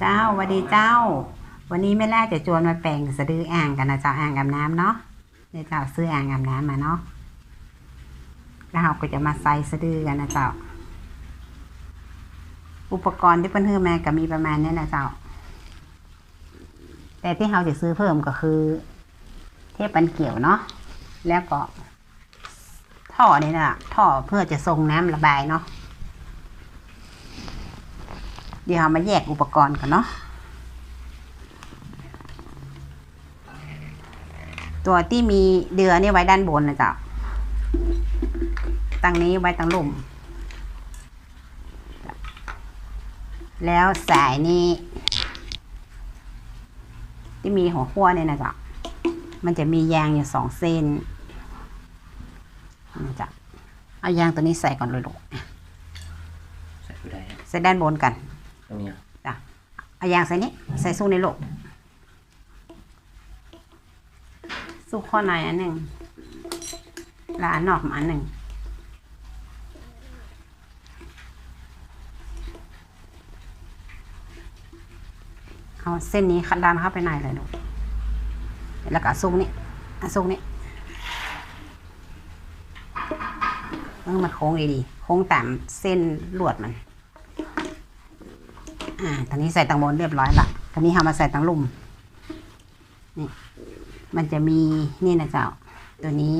เจ้าหวัสดีเจ้า วันนี้แม่แรกจะจวนมาแปลงสะดืออ่างกันนะเจ้าอ่างอาบน้ำเนาะเดี๋ยวเจ้าซื้ออ่างอาบน้ำมาเนาะ แล้วเราก็จะมาใส่สะดือกันนะเจ้า อุปกรณ์ที่เพิ่นซื้อมาก็มีประมาณนี้นะเจ้า แต่ที่เราจะซื้อเพิ่มก็คือ เทปปันเกี่ยวเนาะ แล้วก็ ท่อนี่นะท่อเพื่อจะทรงน้ำระบายเนาะ เดี๋ยวเรามาแยกอุปกรณ์กันเนาะตัวที่มีเดือนี่ไว้ด้านบนนะจ๊ะตั้งนี้ไว้ตั้งลุ่ม แล้วสายนี้ ที่มีหัวขั้วเนี่ยนะจ๊ะมันจะมียางอยู่สองเส้นนะจ๊ะเอายางตัวนี้ใส่ก่อนเลยลูกใส่ผู้ใดครับใส่ด้านบนกัน ตรงนี้เหรอเอายางใส่นี้ ใส่สู้ในโลกสู้ข้อในอันหนึ่งแล้วอันนอกมาอันหนึ่งเอาเส้นนี้ขัดดันเข้าไปในเลยลูกแล้วก็เอาซุกนี้เอาซุกนี้เออมันโค้งดีๆโค้งตามเส้นลวดมัน อ่าตอนนี้ใส่ตังบนเรียบร้อยละตอนนี้เรามาใส่ตังลุ่มนี่มันจะมีนี่นะเจ้า ตัวนี้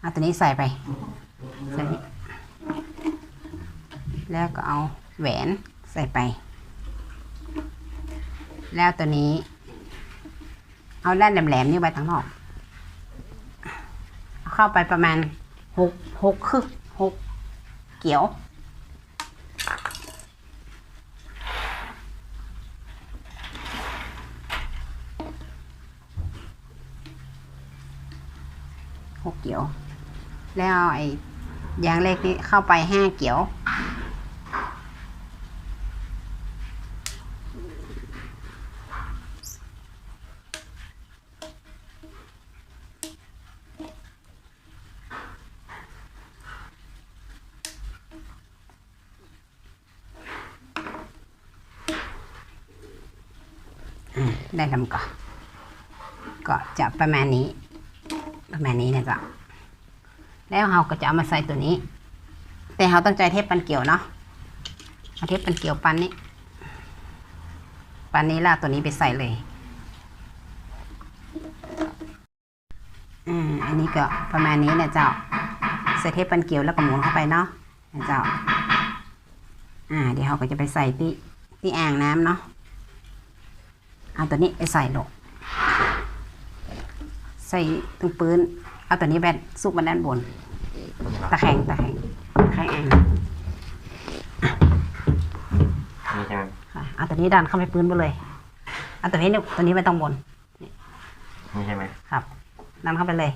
เอาตัวนี้ใส่ไปใส่นี่แล้วก็เอาแหวนใส่ไป แล้วตัวนี้ เอาด้านแหลมๆนี่ไว้ทั้งนอกเอเข้าไปประมาณหกหกคือหกเกี่ยว หกเกี่ยว แล้วเอาไอ้ยางเล็กนี้เข้าไปห้าเกี่ยว ได้ลำก่อนก็จะประมาณนี้ ประมาณนี้นะจ๊ะ แล้วเราก็จะเอามาใส่ตัวนี้ แต่เราต้องใจเทปปันเกี่ยวเนาะเอาเทปปันเกี่ยวปันนี้ ปันนี้ลากตัวนี้ไปใส่เลยอืมอันนี้ก็ประมาณนี้นะเจ้าใส่เทปปันเกี่ยวแล้วก็หมุนเข้าไปเนาะนะเจ้า อ่า เดี๋ยวเราก็จะไปใส่ที่ที่อ่างน้ำเนาะเอาตัวนี้ไปใส่ลงใส่ตรงปืน เอาตัวนี้แบนซุกมันด้านบน ตะแคงตะแคงตะแคงเองนี่ใช่ไหมค่ะเอาตัวนี้ดันเข้าไปปืนไปเลยเอาตัวนี้เนี่ยตัวนี้ไม่ต้องบนนี่ใช่ไหมครับดันเข้าไปเลย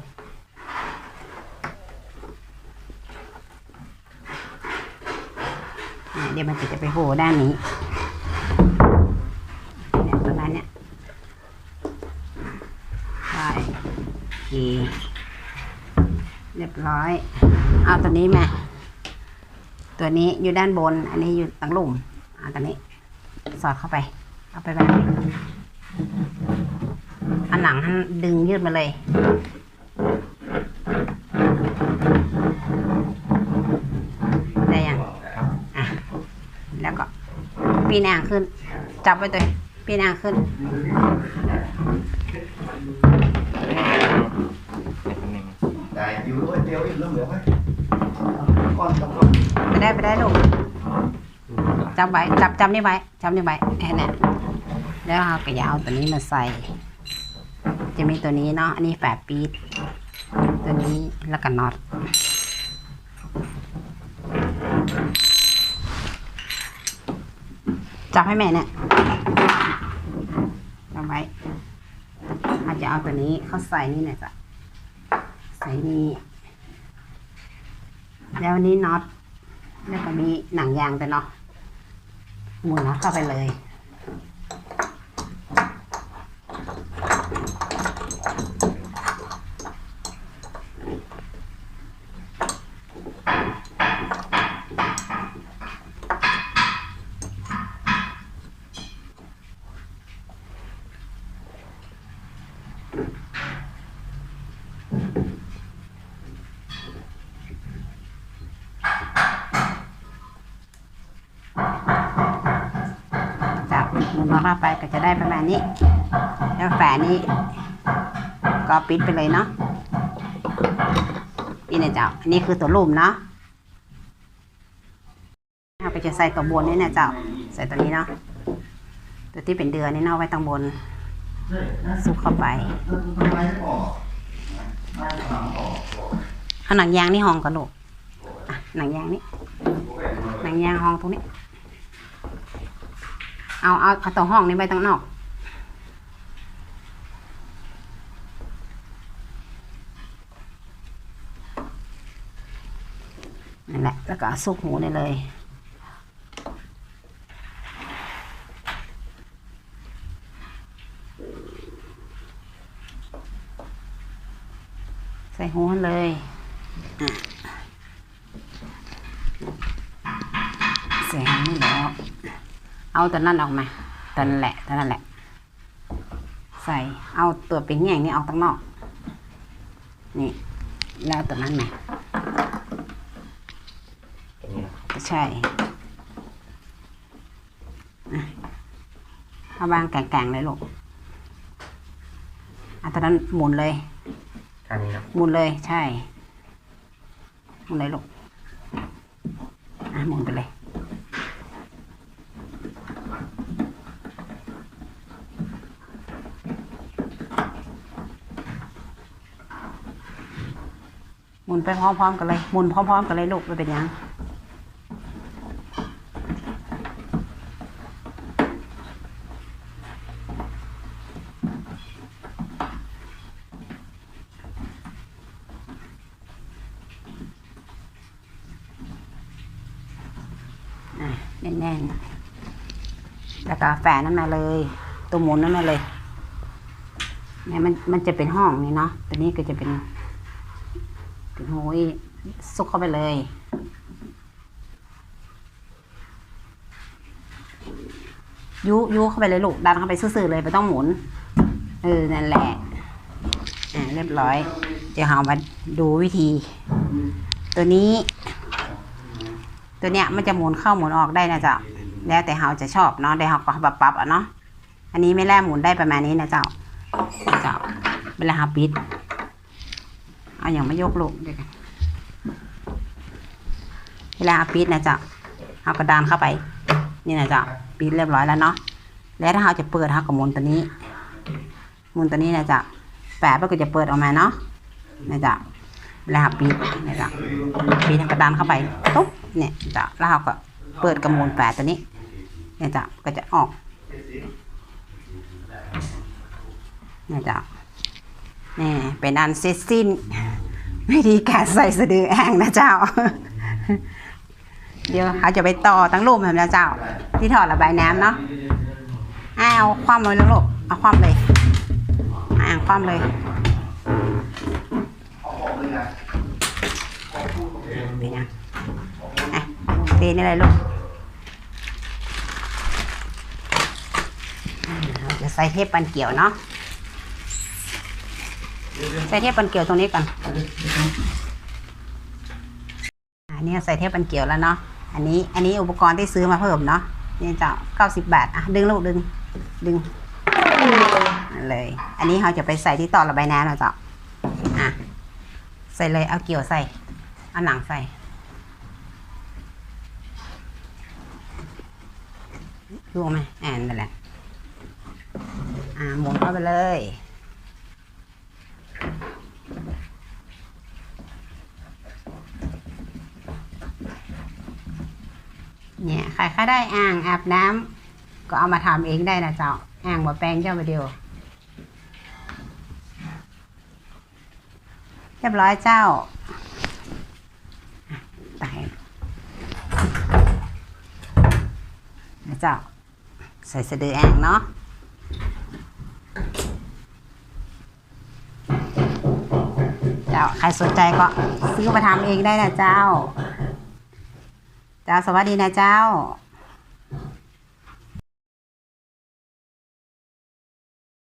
อ่าเดี๋ยวมันจะไปโผล่ด้านนี้เนี่ยประมาณเนี้ยใช่โอเคเร้อยเอาตัวนี้มาตัวนี้อยู่ด้านบน อันนี้อยู่ตั้งลุ่มเอาตัวนี้ สอดเข้าไป เอาไปแบบนี้อันหลังดึงยืดมาเลยได้ยังครับอะแล้วก็ปีนอ่างขึ้น จับไว้ตัวเองปีนอ่างขึ้น เดี๋ยวแป๊บนึง ได้อยู่ด้วยเดียวอีกเรื่องเหลือไหมก้อนต้องก้อนไปได้ไปได้ลูกจับไว้จับจับนี่ไว้จับนี่ไว้แค่นั้นแล้วเราก็จะเอาตัวนี้มาใส่ จะมีตัวนี้เนาะอันนี้แฝดปีดตัวนี้แล้วก็น็อตจับให้แม่เนี่ยจับไว้อาจจะเอาตัวนี้เข้าใส่นี่หน่อยจ้ะ ส่นี่แล้วนี้น็อตแล้วก็มีหนังยางไปเนาะหมุนน็อตเข้าไปเลย มุนเข้าไปก็จะได้ประมาณนี้ แล้วแฝนี้ ก็ปิดไปเลยเนาะนี่นะเจ้าอันนี้คือตัวลุ่มเนาะเราก็จะใส่ตัวบนนี่นะเจ้าใส่ตัวนี้เนาะตัวที่เป็นเดือนนี่เนาะไว้ตรงบนซุกเข้าไปเอาหนังยางนี่ห้องกันลูกหนังยางนี่หนังยางห้องตรงนี้ เอาเอาเอาตัวห้องนี้ไว้ตรงนอกนั่นแหละแล้วก็เอาซุกหูได้เลยใส่หูมันเลยอะใส่หูนี่แล้ว เอาตัวนั้นออกมาตัวนั้นแหละตัวนั้นแหละ ใส่เอาตัวเป็นแง่งนี่ออกตั้งนอก นี่ แล้วตัวนั้นไหมตรงนี้นะก็ใช่อะเอาวางแกงๆเลยลูกอะตอนนั้นหมุนเลยท่านี้นะหมุนเลยใช่หมุนเลยลูกอะหมุนไปเลย นไปพร้อมๆกันเลยหมุนพร้อมๆกันเลยลูกไม่เป็นยังแน่นๆแล้วก็แฝนนั่นมาเลย ตัวหมุนนั่นมาเลยเนี่ยมันมันจะเป็นห้องนี่เนาะตัวนี้ก็จะเป็น เป็นหูยซุกเข้าไปเลย ยุยุเข้าไปเลยลูก ดันเข้าไปซื่อๆเลยไม่ต้องหมุน เออ นั่นแหละอ่าเรียบร้อย เดี๋ยวเรามาดูวิธี ตัวนี้ ตัวเนี้ยมันจะหมุนเข้าหมุนออกได้นะเจ้า แล้วแต่เราจะชอบเนาะได้เราก็ปรับปรับอะเนาะ อันนี้ไม่แล่หมุนได้ประมาณนี้นะเจ้า เจ้าเวลาเราปิด เอาอย่างไม่ยกลูกเดี๋ยวกันเวลาเราปิดนะจ้าเราก็ดันเข้าไป นี่นะจ้าปิดเรียบร้อยแล้วเนาะแล้วถ้าเราจะเปิดเราก็หมุนตัวนี้หมุนตัวนี้นะจ้าแปะมันก็จะเปิดออกมาเนาะนะจ้าเวลาเราปิดนะจ้าปีนกระดานเข้าไปตุ๊บเนี่ยจะแล้วเราก็เปิดกระมูลแปดตัวนี้เนี่ยจะก็จะออกเนี่ยจะ นี่เป็นอันเสร็จสิ้นวิธีการใส่สะดือแองนะเจ้า เดี๋ยวเขาจะไปต่อตั้งรูปแบบนะเจ้า ที่ถอดระบายน้ำเนาะอ้าวเอาความเลยลูกเอาความเลยอ่าความเลยเอาออกเลยนะเป็นยังอะเทนี่เลยลูกจะใส่เทปปันเกี่ยวเนาะ ใส่เทปปันเกี่ยวตรงนี้ก่อนอันนี้ใส่เทปปันเกี่ยวแล้วเนาะอันนี้อันนี้อุปกรณ์ที่ซื้อมาเพิ่มเนาะนี่เจ้าเก้าสิบบาทอะดึงลูกดึงดึงเลย อันนี้เราจะไปใส่ที่ต่อระบายน้ำนะเจ้าอะใส่เลยเอาเกี่ยวใส่เอาหนังใส่ดูไหมแอนนั่นแหละอ่าหมุนเข้าไปเลย เนี่ยใครเขาได้อ่างอาบน้ำก็เอามาทำเองได้นะเจ้าอ่างบ่แปลงเจ้าไปเดียวเรียบร้อยเจ้าตายนะเจ้า ใส่สะดืออ่างเนาะเจ้าใครสนใจก็ซื้อมาทำเองได้นะเจ้า เจ้าสวัสดีนะเจ้า